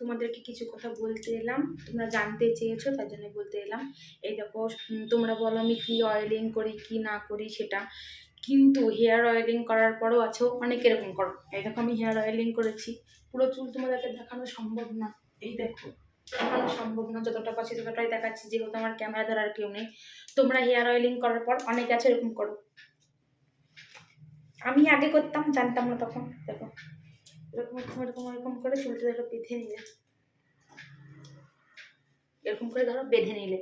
তোমাদেরকে কিছু কথা বলতে এলাম। তোমরা জানতে চেয়েছো, তার জন্য বলতে এলাম। এই দেখো তোমরা বলো আমি কী অয়েলিং করি, কি না করি সেটা। কিন্তু হেয়ার অয়েলিং করার পরও আছো, অনেক এরকম করো। এই দেখো, আমি হেয়ার অয়েলিং করেছি। পুরো চুল তোমাদেরকে দেখানো সম্ভব না। এই দেখো, দেখানো সম্ভব না। যতটা পাচ্ছি ততটাই দেখাচ্ছি, যেহেতু আমার ক্যামেরা ধরার কেউ নেই। তোমরা হেয়ার অয়েলিং করার পর অনেক আছে এরকম করো। আমি আগে করতাম, জানতাম না তখন। দেখো। এরকম এরকম এরকম এরকম করে চুলটা ধরো বেঁধে নিলে। এরকম করে ধরো বেঁধে নিলে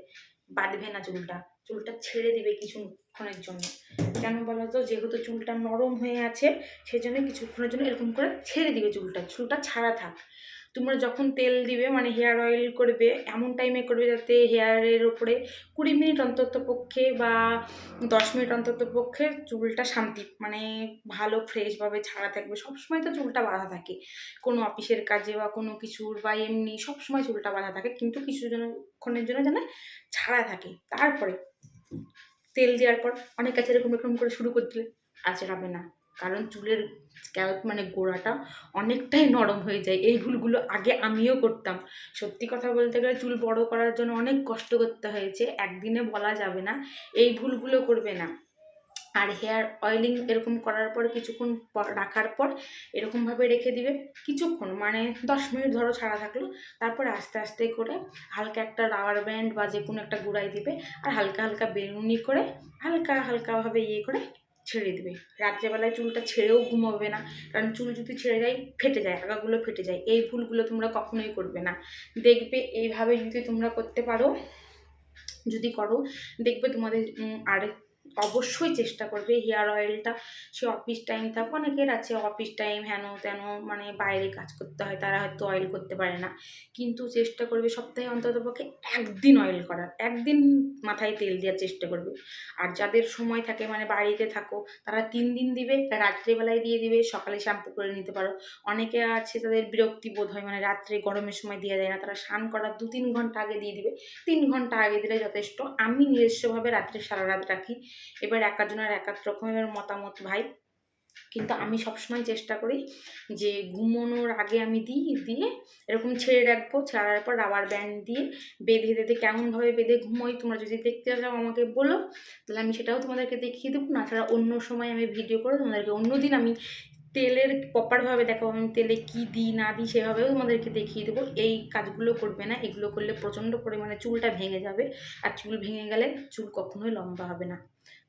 বাঁধবে না চুলটা। চুলটা ছেড়ে দিবে কিছুক্ষণের জন্য। কেন বলো তো যেহেতু চুলটা নরম হয়ে আছে সেই জন্য কিছুক্ষণের জন্য এরকম করে ছেড়ে দিবে চুলটা। চুলটা ছাড়া থাক। তোমরা যখন তেল দিবে মানে হেয়ার অয়েল করবে, এমন টাইমে করবে যাতে হেয়ারের ওপরে কুড়ি মিনিট অন্তত পক্ষে বা দশ মিনিট অন্তত পক্ষে চুলটা শান্তি মানে ভালো ফ্রেশভাবে ছাড়া থাকবে। সবসময় তো চুলটা বাঁধা থাকে। কোনো অফিসের কাজে বা কোনো কিছুর বা এমনি সবসময় চুলটা বাঁধা থাকে, কিন্তু কিছু জনক্ষণের জন্য যেন ছাড়া থাকে। তারপরে তেল দেওয়ার পর অনেক কাছে এরকম এরকম করে শুরু করে দিলে আঁচড়াবে না। কারণ চুলের স্ক্যাল্প মানে গোড়াটা অনেকটাই নরম হয়ে যায়। এই ভুলগুলো আগে আমিও করতাম। সত্যি কথা বলতে গেলে চুল বড় করার জন্য অনেক কষ্ট করতে হয়েছে। একদিনে বলা যাবে না। এই ভুলগুলো করবে না। আর হেয়ার অয়েলিং এরকম করার পর, কিছুক্ষণ রাখার পর এরকমভাবে রেখে দিবে। কিছুক্ষণ মানে দশ মিনিট ধরো ছাড়া থাকল। তারপর আস্তে আস্তে করে হালকা একটা রাবার ব্যান্ড বা যে কোনো একটা গুঁড়াই দিবে। আর হালকা হালকা বেরুনি করে হালকা হালকাভাবে ইয়ে করে ছেড়ে দেবে। রাত্রেবেলায় চুলটা ছেড়েও ঘুমাবে না। কারণ চুল যদি ছেড়ে যায়, ফেটে যায়, আগাগুলো ফেটে যায়। এই ভুলগুলো তোমরা কখনোই করবে না। দেখবে এইভাবে যদি তোমরা করতে পারো, যদি করো, দেখবে তোমাদের আর অবশ্যই চেষ্টা করবে হেয়ার অয়েলটা, সে অফিস টাইম থাকো অনেকের আছে অফিস টাইম হেন তেন মানে বাইরে কাজ করতে হয়, তারা হয়তো অয়েল করতে পারে না। কিন্তু চেষ্টা করবে, সপ্তাহে অন্তত পক্ষে একদিন অয়েল করার, একদিন মাথায় তেল দেওয়ার চেষ্টা করবে। আর যাদের সময় থাকে মানে বাড়িতে থাকো, তারা তিন দিন দিবে, রাত্রেবেলায় দিয়ে দিবে, সকালে শ্যাম্পু করে নিতে পারো। অনেকে আছে তাদের বিরক্তি বোধ হয় মানে রাত্রে গরমের সময় দেওয়া যায় না, তারা স্নান করার দু তিন ঘণ্টা আগে দিয়ে দিবে। তিন ঘণ্টা আগে দিলে যথেষ্ট। আমি নিজস্বভাবে রাত্রে সারা রাত রাখি। এবার এক একজনের এক এক রকমের মতামত ভাই। কিন্তু আমি সবসময় চেষ্টা করি যে ঘুমোনোর আগে আমি দিই, দিয়ে এরকম ছেড়ে রাখব। ছাড়ার পর রাবার ব্যান্ড দিয়ে বেঁধে বেঁধে কেমনভাবে বেঁধে ঘুমোই, তোমরা যদি দেখতে চাও আমাকে বলো। তাহলে আমি সেটাও তোমাদেরকে দেখিয়ে দেবো। না ছাড়া অন্য সময় আমি ভিডিও করে তোমাদেরকে অন্য দিন আমি তেলের প্রপারভাবে দেখো আমি তেলে কী দিই, না দিই, সেভাবেও তোমাদেরকে দেখিয়ে দেবো। এই কাজগুলো করবে না, এগুলো করলে প্রচণ্ড পরিমাণে চুলটা ভেঙে যাবে। আর চুল ভেঙে গেলে চুল কখনোই লম্বা হবে না।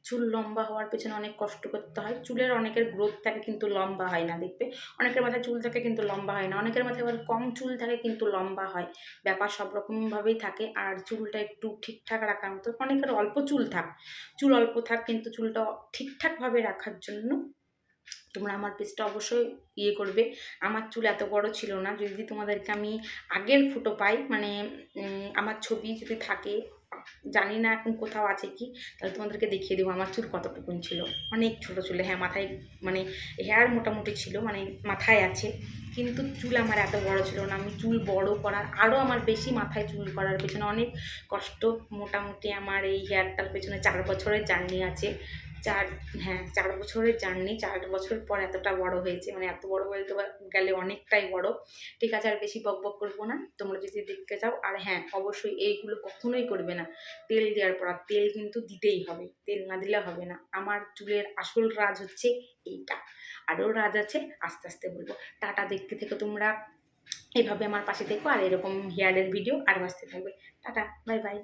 চুল লম্বা হওয়ার পেছনে অনেক কষ্ট করতে হয়। চুলের অনেকের গ্রোথ থাকে কিন্তু লম্বা হয় না, দেখবে? অনেকের মাথায় চুল থাকে কিন্তু লম্বা হয় না। অনেকের মাথায় আবার কম চুল থাকে কিন্তু লম্বা হয়। ব্যাপার সব রকমভাবেই থাকে। আর চুলটা একটু ঠিকঠাক রাখার মতো, অনেকের অল্প চুল থাক। চুল অল্প থাক কিন্তু চুলটা ঠিকঠাকভাবে রাখার জন্য তোমরা আমার পেজটা অবশ্যই ইয়ে করবে। আমার চুল এত বড় ছিল না, যদি তোমাদেরকে আমি আগের ফটো পাই মানে আমার ছবি যদি থাকে, জানি না এখন কোথাও আছে কি, তাহলে তোমাদেরকে দেখিয়ে দেবো আমার চুল কতটুকুন ছিল। অনেক ছোটো ছিল হ্যাঁ মাথায় মানে হেয়ার মোটামুটি ছিল মানে মাথায় আছে, কিন্তু চুল আমার এত বড় ছিল না। আমি চুল বড় করার আরও আমার বেশি মাথায় চুল করার পেছনে অনেক কষ্ট, মোটামুটি আমার এই হেয়ারটার পেছনে চার বছরের জার্নি আছে। চার হ্যাঁ চার বছরের জার্নি, চার বছর পর এতটা বড় হয়েছে মানে এত বড় বলতে গেলে অনেকটাই বড়। ঠিক আছে, আর বেশি বক বক করব না, তোমরা যদি দেখতে চাও, আর হ্যাঁ অবশ্যই এইগুলো কখনোই করবে না। তেল দেওয়ার পর, আর তেল কিন্তু দিতেই হবে, তেল না দিলে হবে না। আমার চুলের আসল রাজ হচ্ছে এইটা আরও রাজ আছে আস্তে আস্তে বলব। টাটা, দেখতে থেকে তোমরা। এভাবে আমার পাশে দেখো আর এরকম হেয়ারের ভিডিও আরও আসতে থাকবে। Tata, bye bye.